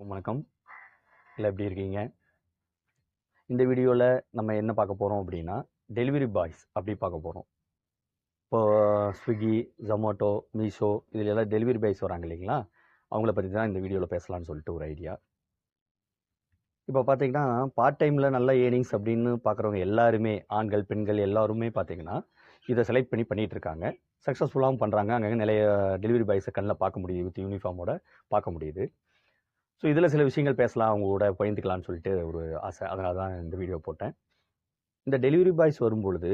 வணக்கம். இல்லை எப்படி இருக்கீங்க? இந்த வீடியோவில் நம்ம என்ன பார்க்க போகிறோம் அப்படின்னா டெலிவரி பாய்ஸ் அப்படி பார்க்க போகிறோம் இப்போ ஸ்விக்கி ஜொமேட்டோ மீஷோ இதில் எல்லாம் டெலிவரி பாய்ஸ் வராங்க இல்லைங்களா? அவங்கள பற்றி தான் இந்த வீடியோவில் பேசலான்னு சொல்லிட்டு ஒரு ஐடியா இப்போ பார்த்தீங்கன்னா பார்ட் டைமில் நல்ல ஏர்னிங்ஸ் அப்படின்னு பார்க்குறவங்க எல்லாருமே ஆண்கள் பெண்கள் எல்லாருமே பார்த்தீங்கன்னா இதை செலக்ட் பண்ணி பண்ணிகிட்ருக்காங்க சக்ஸஸ்ஃபுல்லாகவும் பண்ணுறாங்க அங்கங்கே நிறைய டெலிவரி பாய்ஸை கண்ணில் பார்க்க முடியுது வித் யூனிஃபார்மோட பார்க்க முடியுது. ஸோ இதில் சில விஷயங்கள் பேசலாம் அவங்க கூட பகிர்ந்துக்கலாம்னு சொல்லிட்டு ஒரு ஆசை. அதனால தான் இந்த வீடியோ போட்டேன். இந்த டெலிவரி பாய்ஸ் வரும்பொழுது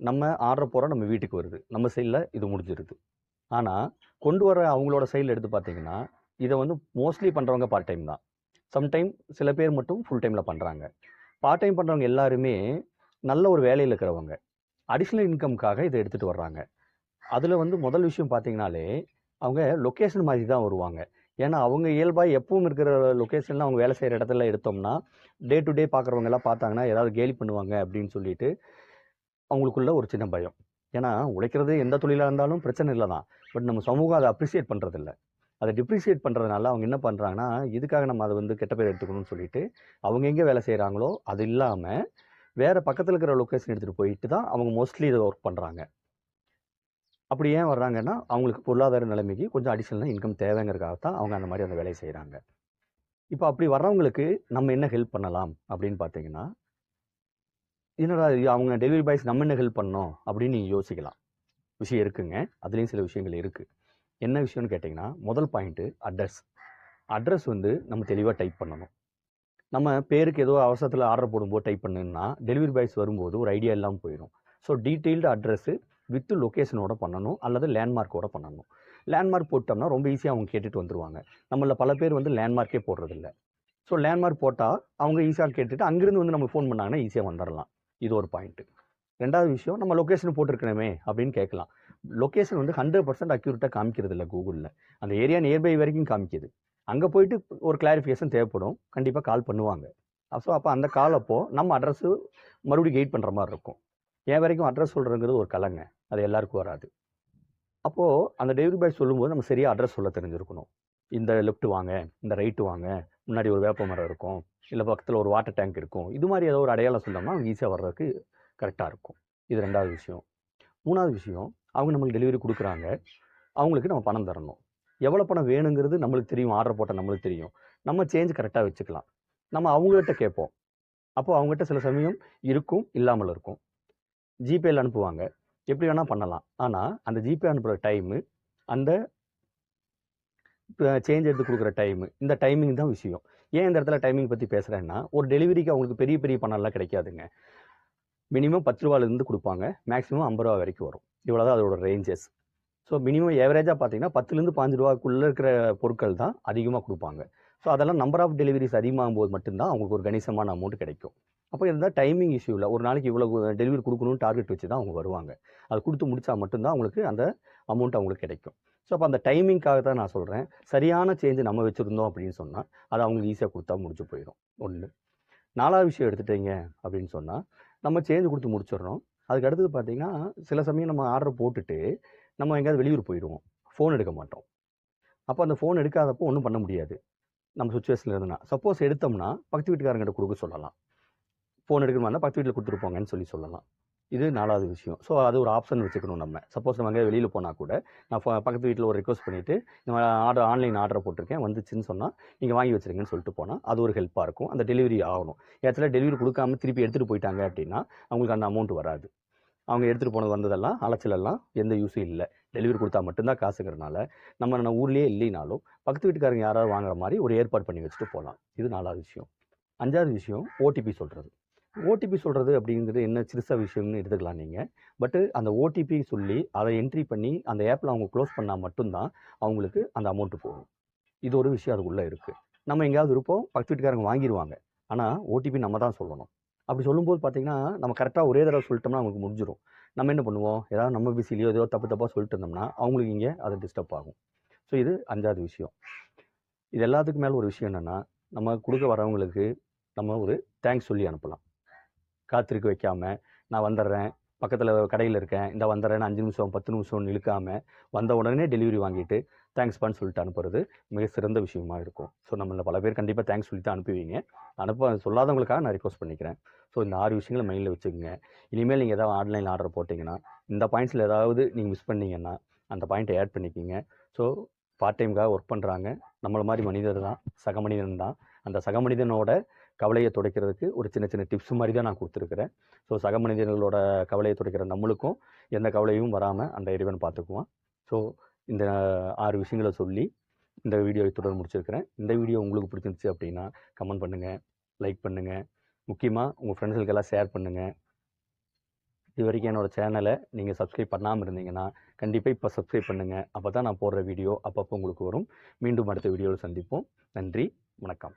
நம்ம ஆர்டர் போகிறோம் நம்ம வீட்டுக்கு வருது. நம்ம சைடில் இது முடிஞ்சிருது. ஆனால் கொண்டு வர அவங்களோட சைடில் எடுத்து பார்த்தீங்கன்னா இதை வந்து மோஸ்ட்லி பண்ணுறவங்க பார்ட் டைம் தான். சம்டைம் சில பேர் மட்டும் ஃபுல் டைமில் பண்ணுறாங்க பார்ட் டைம் பண்ணுறவங்க எல்லாருமே நல்ல ஒரு வேலையில் இருக்கிறவங்க. அடிஷ்னல் இன்கம்க்காக இதை எடுத்துகிட்டு வர்றாங்க. அதில் வந்து முதல் விஷயம் பார்த்தீங்கனாலே அவங்க லொக்கேஷன் மாதிரி தான் வருவாங்க. ஏன்னா அவங்க இயல்பாக எப்பவும் இருக்கிற லொக்கேஷனில் அவங்க வேலை செய்கிற இடத்துல எடுத்தோம்னா டே டு டே பார்க்குறவங்க எல்லாம் பார்த்தாங்கன்னா ஏதாவது கேலி பண்ணுவாங்க அப்படின்னு சொல்லிட்டு அவங்களுக்குள்ள ஒரு சின்ன பயம். ஏன்னா உழைக்கிறது எந்த தொழிலாக இருந்தாலும் பிரச்சனை இல்லை தான். பட் நம்ம சமூகம் அதை அப்ரிசியேட் பண்ணுறதில்ல அதை டிப்ரிசியேட் பண்ணுறதுனால அவங்க என்ன பண்ணுறாங்கன்னா இதுக்காக நம்ம அதை வந்து கெட்ட பேர் எடுத்துக்கணும்னு சொல்லிட்டு அவங்க எங்கே வேலை செய்கிறாங்களோ அது இல்லாமல் வேறு பக்கத்தில் இருக்கிற லொக்கேஷன் எடுத்துகிட்டு போயிட்டு தான் அவங்க மோஸ்ட்லி இதை ஒர்க் பண்ணுறாங்க அப்படி ஏன் வர்றாங்கன்னா அவங்களுக்கு பொருளாதார நிலைமைக்கு கொஞ்சம் அடிஷனலாக இன்கம் தேவைங்கிறதுக்காக தான் அவங்க அந்த மாதிரி அந்த வேலையை செய்கிறாங்க இப்போ அப்படி வர்றவங்களுக்கு நம்ம என்ன ஹெல்ப் பண்ணலாம் அப்படின்னு பார்த்தீங்கன்னா என்னடா அவங்க டெலிவரி பாய்ஸ் நம்ம என்ன ஹெல்ப் பண்ணோம் அப்படின்னு நீங்கள் யோசிக்கலாம். விஷயம் இருக்குங்க. அதுலேயும் சில விஷயங்கள் இருக்குது என்ன விஷயம்னு கேட்டிங்கன்னா முதல் பாயிண்ட்டு அட்ரஸ் அட்ரஸ் வந்து நம்ம தெளிவாக டைப் பண்ணணும். நம்ம பேருக்கு ஏதோ அவசரத்தில் ஆர்டர் போடும்போது டைப் பண்ணுன்னா டெலிவரி பாய்ஸ் வரும்போது ஒரு ஐடியா இல்லாமல் போயிடும். ஸோ டீட்டெயில்டு அட்ரஸ்ஸு வித்து லொக்கேஷனோட பண்ணணும் அல்லது லேண்ட்மார்க்கோட பண்ணணும். லேண்ட்மார்க் போட்டோம்னா ரொம்ப ஈஸியாக அவங்க கேட்டுட்டு வந்துருவாங்க. நம்மள பல பேர் வந்து லேண்ட்மார்க்கே போடுறதில்ல. ஸோ லேண்ட்மார்க் போட்டால் அவங்க ஈஸியாக கேட்டுட்டு அங்கேருந்து வந்து நம்ம ஃபோன் பண்ணாங்கன்னா ஈஸியாக வந்துடலாம் இது ஒரு பாயிண்ட்டு ரெண்டாவது விஷயம் நம்ம லொக்கேஷன் போட்டிருக்கணுமே அப்படின்னு கேட்கலாம். லொக்கேஷன் வந்து ஹண்ட்ரட் பர்சன்ட் அக்யூரேட்டாக காமிக்கிறது இல்லை கூகுளில். அந்த ஏரியா நியர்பை வரைக்கும் காமிக்கிது. அங்கே போயிட்டு ஒரு கிளாரிஃபிகேஷன் தேவைப்படும். கண்டிப்பாக கால் பண்ணுவாங்க. ஸோ அப்போ அந்த கால் அப்போது நம்ம அட்ரஸ்ஸு மறுபடியும் கெயிட் பண்ணுற மாதிரி இருக்கும். என் வரைக்கும் அட்ரஸ் சொல்கிறதுங்கிறது ஒரு கலைங்க. அது எல்லாருக்கும் வராது. அப்போது அந்த டெலிவரி பாய் சொல்லும்போது நம்ம சரியாக அட்ரஸ் சொல்ல தெரிஞ்சிருக்கணும். இந்த லெஃப்ட் வாங்க இந்த ரைட்டு வாங்க முன்னாடி ஒரு வேப்ப மரம் இருக்கும் இல்லை பக்கத்தில் ஒரு வாட்டர் டேங்க் இருக்கும். இது மாதிரி ஏதோ ஒரு அடையாளம் சொன்னோம்னா அவங்க ஈஸியாக வர்றதுக்கு கரெக்டாக இருக்கும். இது ரெண்டாவது விஷயம். மூணாவது விஷயம் அவங்க நம்மளுக்கு டெலிவரி கொடுக்குறாங்க. அவங்களுக்கு நம்ம பணம் தரணும். எவ்வளோ பணம் வேணுங்கிறது நம்மளுக்கு தெரியும். ஆர்டர் போட்டால் நம்மளுக்கு தெரியும். நம்ம சேஞ்ச் கரெக்டாக வச்சுக்கலாம். நம்ம அவங்ககிட்ட கேட்போம். அப்போது அவங்ககிட்ட சில சமயம் இருக்கும் இல்லாமல் இருக்கும். ஜிபேயில் அனுப்புவாங்க. எப்படி வேணால் பண்ணலாம். ஆனால் அந்த ஜிபே அனுப்புகிற டைமு அந்த சேஞ்ச் எடுத்து கொடுக்குற டைமு இந்த டைமிங் தான் விஷயம். ஏன் இந்த இடத்துல டைமிங் பற்றி பேசுகிறேன்னா ஒரு டெலிவரிக்கு அவங்களுக்கு பெரிய பெரிய பணம்லாம் கிடைக்காதுங்க. மினிமம் பத்து ரூபாலேருந்து கொடுப்பாங்க. மேக்ஸிமம் ஐம்பது ரூபா வரைக்கும் வரும். இவ்வளோ தான் அதோட ரேஞ்சஸ் ஸோ மினிமம் ஏவரேஜாக பார்த்தீங்கன்னா பத்துலேருந்து பாஞ்சு ரூபாக்குள்ளே இருக்கிற பொருட்கள் தான் அதிகமாக கொடுப்பாங்க. ஸோ அதெல்லாம் நம்பர் ஆஃப் டெலிவரிஸ் அதிகமாகும் போது மட்டும்தான் அவங்களுக்கு ஒரு கணிசமான அமௌண்ட் கிடைக்கும். அப்போ இருந்தால் டைமிங் இஷ்யூ இல்லை ஒரு நாளைக்கு இவ்வளோ டெலிவரி கொடுக்கணும்னு டார்கெட் வச்சு தான் அவங்க வருவாங்க. அது கொடுத்து முடித்தா மட்டும்தான் அவங்களுக்கு அந்த அமௌண்ட் அவங்களுக்கு கிடைக்கும். ஸோ அப்போ அந்த டைமிங்க்காக தான் நான் சொல்கிறேன் சரியான சேஞ்சு நம்ம வச்சுருந்தோம் அப்படின்னு சொன்னால் அது அவங்களுக்கு ஈஸியாக கொடுத்தா முடிச்சு போயிடும் ஒன்று நாலாவது விஷயம் எடுத்துட்டீங்க அப்படின்னு சொன்னால் நம்ம சேஞ்ச் கொடுத்து முடிச்சிடுறோம். அதுக்கு அடுத்தது பார்த்திங்கன்னா சில சமயம் நம்ம ஆர்டர் போட்டுட்டு நம்ம எங்கேயாவது வெளியூர் போயிடுவோம். ஃபோன் எடுக்க மாட்டோம். அப்போ அந்த ஃபோன் எடுக்காதப்போ ஒன்றும் பண்ண முடியாது. நம்ம சுச்சுவேஷனில் இருந்தனா சப்போஸ் எடுத்தோம்னா பக்கத்து வீட்டுக்காரங்கிட்ட கொடுக்க சொல்லலாம். ஃபோன் எடுக்கணுமா பக்கத்து வீட்டில் கொடுத்துருப்போங்கன்னு சொல்லி சொல்லலாம். இது நாலாவது விஷயம். ஸோ அது ஒரு ஆப்ஷன் வச்சுக்கணும் நம்ம. சப்போஸ் நம்ம எங்கேயாவது வெளியில் போனால் கூட நான் பக்கத்து வீட்டில் ஒரு ரெக்வஸ்ட் பண்ணிவிட்டு இந்த மாதிரி ஆர்டர் ஆன்லைன் ஆர்டர் போட்டிருக்கேன் வந்துச்சுன்னு சொன்னால் நீங்கள் வாங்கி வச்சிருங்கன்னு சொல்லிட்டு போனால் அது ஒரு ஹெல்ப்பாக இருக்கும். அந்த டெலிவரி ஆகணும். ஏற்றில் டெலிவரி கொடுக்காம திருப்பி எடுத்துகிட்டு போயிட்டாங்க அப்படின்னா அவங்களுக்கு அந்த அமௌண்ட் வராது. அவங்க எடுத்துகிட்டு போனது வந்ததெல்லாம் அலைச்சலெல்லாம் எந்த யூஸும் இல்லை. டெலிவரி கொடுத்தா மட்டும்தான் காசுங்கிறனால நம்ம நம்ம ஊர்லேயே இல்லைனாலும் பக்கத்து வீட்டுக்காரங்க யாராவது வாங்குற மாதிரி ஒரு ஏற்பாடு பண்ணி வச்சுட்டு போகலாம் இது நாலாவது விஷயம். அஞ்சாவது விஷயம் ஓடிபி சொல்கிறது ஓடிபி சொல்கிறது அப்படிங்கிறது என்ன சிறுசாக விஷயம்னு எடுத்துக்கலாம் நீங்கள் பட்டு அந்த ஓடிபி சொல்லி அதை என்ட்ரி பண்ணி அந்த ஆப்பில் அவங்க க்ளோஸ் பண்ணால் மட்டும்தான் அவங்களுக்கு அந்த அமௌண்ட்டு போகும். இது ஒரு விஷயம் அதுக்குள்ளே இருக்குது நம்ம எங்கேயாவது இருப்போம் பக்கத்து வீட்டுக்காரங்க வாங்கிடுவாங்க ஆனால் ஓடிபி நம்ம தான் சொல்லணும். அப்படி சொல்லும்போது பார்த்தீங்கன்னா நம்ம கரெக்டாக ஒரே தடவை சொல்லிட்டோம்னா அவங்களுக்கு முடிஞ்சிடும் நம்ம என்ன பண்ணுவோம்? ஏதாவது நம்ம பிசிலையோ ஏதோ தப்பு தப்பாக சொல்லிட்டு இருந்தோம்னா அவங்களுக்கு இங்கே அது டிஸ்டர்ப் ஆகும். ஸோ இது அஞ்சாவது விஷயம். இது எல்லாத்துக்கும் மேலே ஒரு விஷயம் என்னென்னா நம்ம கொடுக்க வரவங்களுக்கு நம்ம ஒரு தேங்க்ஸ் சொல்லி அனுப்பலாம். காத்திருக்க வைக்காமல் நான் வந்துடுறேன் பக்கத்தில் கடையில் இருக்கேன் இந்த வந்துடுறேன் அஞ்சு நிமிஷம் பத்து நிமிஷம்னு இழுக்காமல் வந்த உடனே டெலிவரி வாங்கிட்டு தேங்க்ஸ்பான்னு சொல்லிட்டு அனுப்புறது மிக சிறந்த விஷயமா இருக்கும். ஸோ நம்மள பல பேர் கண்டிப்பாக தேங்க்ஸ் சொல்லிட்டு அனுப்புவீங்க. அனுப்ப சொல்லாதவங்களுக்காக நான் ரிக்வஸ்ட் பண்ணிக்கிறேன். ஸோ இந்த ஆறு விஷயங்களை மைண்டில் வச்சுக்கோங்க. இனிமேல் நீங்கள் ஏதாவது ஆன்லைன் ஆர்டர் போட்டிங்கன்னா இந்த பாயிண்ட்ஸில் ஏதாவது நீங்கள் மிஸ் பண்ணிங்கன்னா அந்த பாயிண்ட்டை ஆட் பண்ணிக்கிங்க. ஸோ பார்ட் டைம்காக ஒர்க் பண்ணுறாங்க நம்மள மாதிரி மனிதர் தான் சக மனிதன் தான். அந்த சக மனிதனோட கவலையை துடைக்கிறதுக்கு ஒரு சின்ன சின்ன டிப்ஸ் மாதிரி தான் நான் கொடுத்துருக்குறேன். ஸோ சக மனிதர்களோட கவலையை துடைக்கிற நம்மளுக்கும் எந்த கவலையும் வராமல் அந்த இறைவன் பார்த்துக்குவான் ஸோ இந்த ஆறு விஷயங்களை சொல்லி இந்த வீடியோ தொடர் முடிச்சிருக்கிறேன். இந்த வீடியோ உங்களுக்கு பிடிச்சிருந்துச்சு அப்படின்னா கமெண்ட் பண்ணுங்கள் லைக் பண்ணுங்கள் முக்கியமாக உங்கள் ஃப்ரெண்ட்ஸுக்கெல்லாம் ஷேர் பண்ணுங்கள் இது வரைக்கும் என்னோடய சேனலை நீங்கள் சப்ஸ்கிரைப் பண்ணாமல் இருந்தீங்கன்னா கண்டிப்பாக இப்போ சப்ஸ்கிரைப் பண்ணுங்கள் அப்போ தான் நான் போடுற வீடியோ அப்பப்போ உங்களுக்கு வரும். மீண்டும் அடுத்த வீடியோவில் சந்திப்போம். நன்றி வணக்கம்.